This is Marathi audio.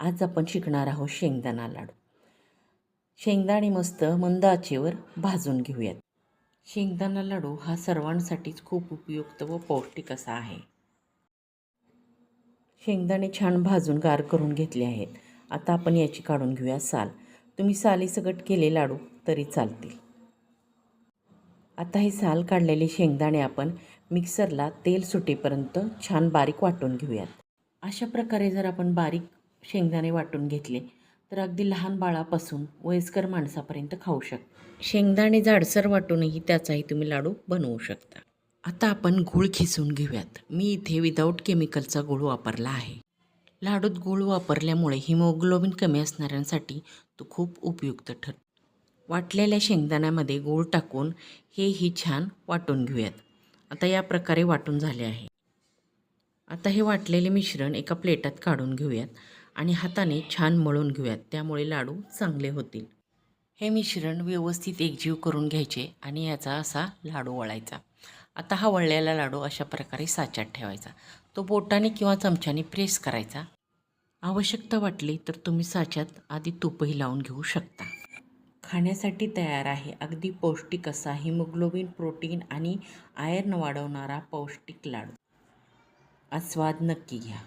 आज आपण शिकणार आहोत शेंगदाणा लाडू. शेंगदाणे मस्त मंद आचेवर भाजून घेऊयात. शेंगदाणा लाडू हा सर्वांसाठीच खूप उपयुक्त व पौष्टिक असा आहे. शेंगदाणे छान भाजून गार करून घेतले आहेत. आता आपण याची काढून घेऊया साल. तुम्ही सालीसकट केले लाडू तरी चालतील. आता हे साल काढलेले शेंगदाणे आपण मिक्सरला तेल सुटेपर्यंत छान बारीक वाटून घेऊयात. अशा प्रकारे जर आपण बारीक शेंगदाणे वाटून घेतले तर अगदी लहान बाळापासून वयस्कर माणसापर्यंत खाऊ शकता शेंगदाणे जाडसर वाटूनही त्याचाही तुम्ही लाडू बनवू शकता. आता आपण गूळ खिसून घेऊयात. मी इथे विदाऊट केमिकलचा गूळ वापरला आहे. लाडूत गूळ वापरल्यामुळे हिमोग्लोबिन कमी असणाऱ्यांसाठी तो खूप उपयुक्त ठरतो वाटलेल्या शेंगदाण्यामध्ये गूळ टाकून हेही छान वाटून घेऊयात. आता या प्रकारे वाटून झाले आहे. आता हे वाटलेले मिश्रण एका प्लेटात काढून घेऊयात. आणि हाताने छान मळून घेऊयात. त्यामुळे लाडू चांगले होतील. हे मिश्रण व्यवस्थित एकजीव करून घ्यायचे आणि याचा असा लाडू वळायचा. आता हा वळलेला लाडू अशा प्रकारे साच्यात ठेवायचा. तो बोटाने किंवा चमच्याने प्रेस करायचा. आवश्यकता वाटली तर तुम्ही साच्यात आधी तूपही लावून घेऊ शकता. खाण्यासाठी तयार आहे. अगदी पौष्टिक असा हिमोग्लोबिन प्रोटीन आणि आयर्न वाढवणारा पौष्टिक लाडू. आस्वाद नक्की घ्या.